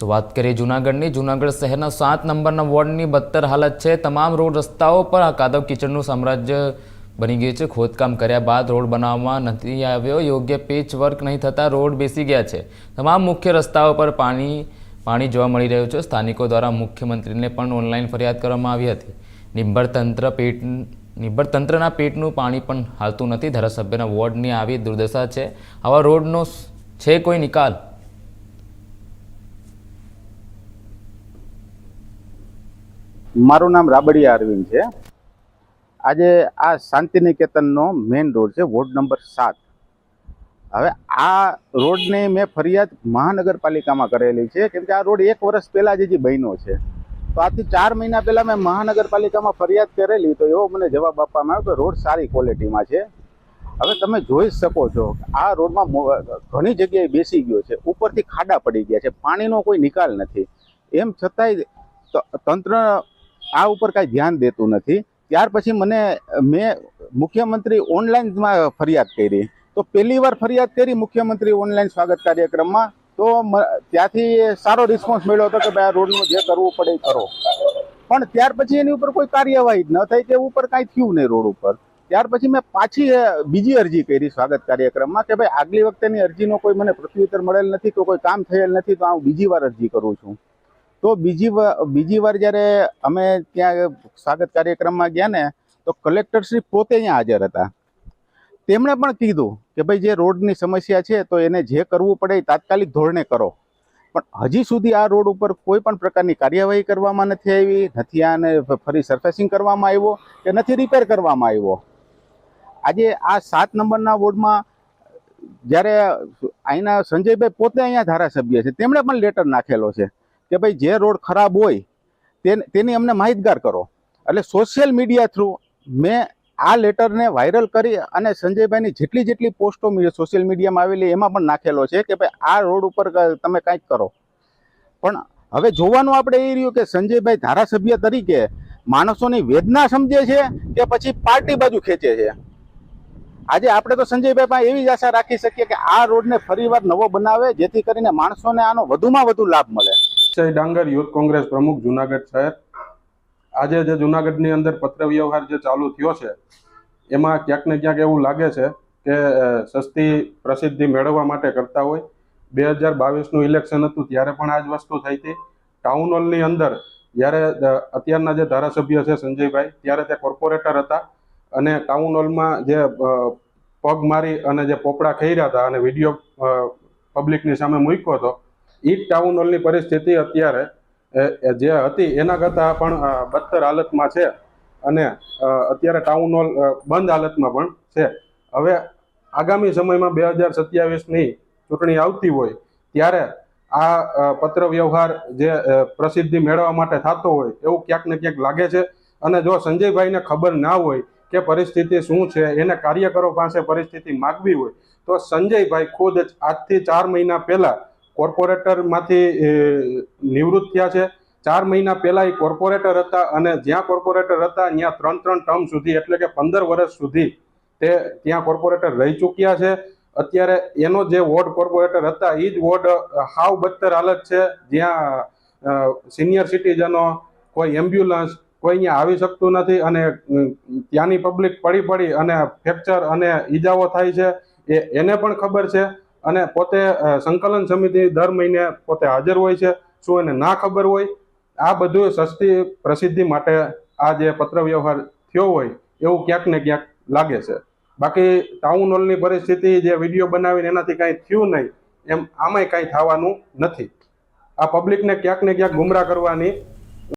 તો વાત કરીએ જૂનાગઢની. જૂનાગઢ શહેરના સાત નંબરના વોર્ડની બદતર હાલત છે. તમામ રોડ રસ્તાઓ પર આ કાદવ કિચડનું સામ્રાજ્ય બની ગયું છે. ખોદકામ કર્યા બાદ રોડ બનાવવામાં નથી આવ્યો. યોગ્ય પેચ વર્ક નહીં થતાં રોડ બેસી ગયા છે. તમામ મુખ્ય રસ્તાઓ પર પાણી પાણી જોવા મળી રહ્યું છે. સ્થાનિકો દ્વારા મુખ્યમંત્રીને પણ ઓનલાઈન ફરિયાદ કરવામાં આવી હતી. નિંબર તંત્ર પેટ નિંબર તંત્રના પેટનું પાણી પણ હાલતું નથી. ધારાસભ્યના વોર્ડની આવી દુર્દશા છે. આવા રોડનો છે કોઈ નિકાલ? મારું નામ રાબડિયા અરવિંદ છે. આજે આ શાંતિનિકેતનનો મેઇન રોડ છે, વોર્ડ નંબર સાત. હવે આ રોડની મેં ફરિયાદ મહાનગરપાલિકામાં કરેલી છે, કેમ કે આ રોડ એક વર્ષ પહેલાં જે બન્યો છે. તો આથી ચાર મહિના પહેલાં મેં મહાનગરપાલિકામાં ફરિયાદ કરેલી, તો એવો મને જવાબ આપવામાં આવ્યો કે રોડ સારી ક્વોલિટીમાં છે. હવે તમે જોઈ શકો છો આ રોડમાં ઘણી જગ્યાએ બેસી ગયો છે, ઉપરથી ખાડા પડી ગયા છે, પાણીનો કોઈ નિકાલ નથી. એમ છતાંય તંત્ર આ ઉપર કાંઈ ધ્યાન દેતું નથી. ત્યાર પછી મને, મેં મુખ્યમંત્રી ઓનલાઈનમાં ફરિયાદ કરી. તો પહેલી વાર ફરિયાદ કરી મુખ્યમંત્રી ઓનલાઈન સ્વાગત કાર્યક્રમમાં. તો ત્યાંથી સારો રિસ્પોન્સ મળ્યો હતો કે ભાઈ આ રોડનું જે કરવું પડે એ કરો. પણ ત્યાર પછી એની ઉપર કોઈ કાર્યવાહી ન થઈ કે ઉપર કાંઈ થયું નહીં રોડ ઉપર. ત્યાર પછી મેં પાછી બીજી અરજી કરી સ્વાગત કાર્યક્રમમાં કે ભાઈ આગલી વખતેની અરજીનો કોઈ મને પ્રત્યુત્તર મળેલ નથી કે કોઈ કામ થયેલ નથી તો હું બીજી વાર અરજી કરું છું. તો બીજી બીજી વાર જ્યારે અમે ત્યાં સ્વાગત કાર્યક્રમમાં ગયા ને, તો કલેક્ટરશ્રી પોતે અહીંયા હાજર હતા. તેમણે પણ કીધું કે ભાઈ જે રોડની સમસ્યા છે, તો એને જે કરવું પડે એ તાત્કાલિક ધોરણે કરો. પણ હજી સુધી આ રોડ ઉપર કોઈ પણ પ્રકારની કાર્યવાહી કરવામાં નથી આવી, નથી આને ફરી સરફેસિંગ કરવામાં આવ્યો કે નથી રિપેર કરવામાં આવ્યો. આજે આ સાત નંબરના વોર્ડમાં જ્યારે અહીંના સંજયભાઈ પોતે અહીંયા ધારાસભ્ય છે, તેમણે પણ લેટર નાખેલો છે. કે ભાઈ જે રોડ ખરાબ હોય, તેની અમને માહિતગાર કરો. એટલે સોશિયલ મીડિયા થ્રુ મેં આ લેટરને વાયરલ કરી અને સંજયભાઈની જેટલી જેટલી પોસ્ટો સોશિયલ મીડિયામાં આવેલી, એમાં પણ નાખેલો છે કે ભાઈ આ રોડ ઉપર તમે કાંઈક કરો. પણ હવે જોવાનું આપણે એ રહ્યું કે સંજયભાઈ ધારાસભ્ય તરીકે માણસોની વેદના સમજે છે કે પછી પાર્ટી બાજુ ખેંચે છે? આજે આપણે તો સંજયભાઈ પાસે એવી જ આશા રાખી શકીએ કે આ રોડને ફરીવાર નવો બનાવે, જેથી કરીને માણસોને આનો વધુમાં વધુ લાભ મળે. અક્ષય ડાંગર યુથ કોંગ્રેસ પ્રમુખ, જુનાગઢ શહેર. આજે જે જુનાગઢની અંદર પત્ર વ્યવહાર જે ચાલુ થયો છે, એમાં ક્યાંક ને ક્યાંક એવું લાગે છે કે સસ્તી પ્રસિદ્ધિ મેળવવા માટે કરતા હોય. બે હજાર બાવીસનું ઇલેક્શન હતું ત્યારે પણ આ જ વસ્તુ થઈ હતી. ટાઉન હોલની અંદર જ્યારે અત્યારના જે ધારાસભ્ય છે સંજયભાઈ, ત્યારે તે કોર્પોરેટર હતા. અને ટાઉન હોલમાં જે પગ મારી અને જે પોપડા ખૈર્યા હતા અને વીડિયો પબ્લિકની સામે મૂક્યો હતો એ ટાઉન હોલની પરિસ્થિતિ અત્યારે જે હતી, એના કરતાં પણ બદતર હાલતમાં છે અને અત્યારે ટાઉન હોલ બંધ હાલતમાં પણ છે. હવે આગામી સમયમાં બે હજાર સત્યાવીસની ચૂંટણી આવતી હોય, ત્યારે આ પત્ર વ્યવહાર જે પ્રસિદ્ધિ મેળવવા માટે થતો હોય, એવું ક્યાંક ને ક્યાંક લાગે છે. અને જો સંજયભાઈને ખબર ના હોય કે પરિસ્થિતિ શું છે, એને કાર્યકરો પાસે પરિસ્થિતિ માગવી હોય, તો સંજયભાઈ ખુદ જ આજથી ચાર મહિના પહેલા કોર્પોરેટરમાંથી નિવૃત્ત થયા છે. ચાર મહિના પહેલાં એ કોર્પોરેટર હતા અને જ્યાં કોર્પોરેટર હતા, ત્યાં ત્રણ ત્રણ ટર્મ સુધી, એટલે કે પંદર વર્ષ સુધી તે ત્યાં કોર્પોરેટર રહી ચૂક્યા છે. અત્યારે એનો જે વોર્ડ કોર્પોરેટર હતા એ જ વોર્ડ હાવ બદતર હાલત છે. જ્યાં સિનિયર સિટીઝનો કોઈ એમ્બ્યુલન્સ કોઈ અહીંયા આવી શકતું નથી અને ત્યાંની પબ્લિક પડી પડી અને ફ્રેક્ચર અને ઈજાઓ થાય છે. એ, એને પણ ખબર છે. અને પોતે સંકલન સમિતિ દર મહિને પોતે હાજર હોય છે, શું એને ના ખબર હોય, આ બધું સસ્તી પ્રસિદ્ધિ માટે આ જે પત્ર વ્યવહાર થયો હોય, એવું ક્યાંક ને ક્યાંક લાગે છે. બાકી ટાઉન હોલની પરિસ્થિતિ જે વીડિયો બનાવીને એનાથી કાંઈ થયું નહીં, એમ આમાંય કાંઈ થવાનું નથી. આ પબ્લિકને ક્યાંક ને ક્યાંક ગુમરાહ કરવાની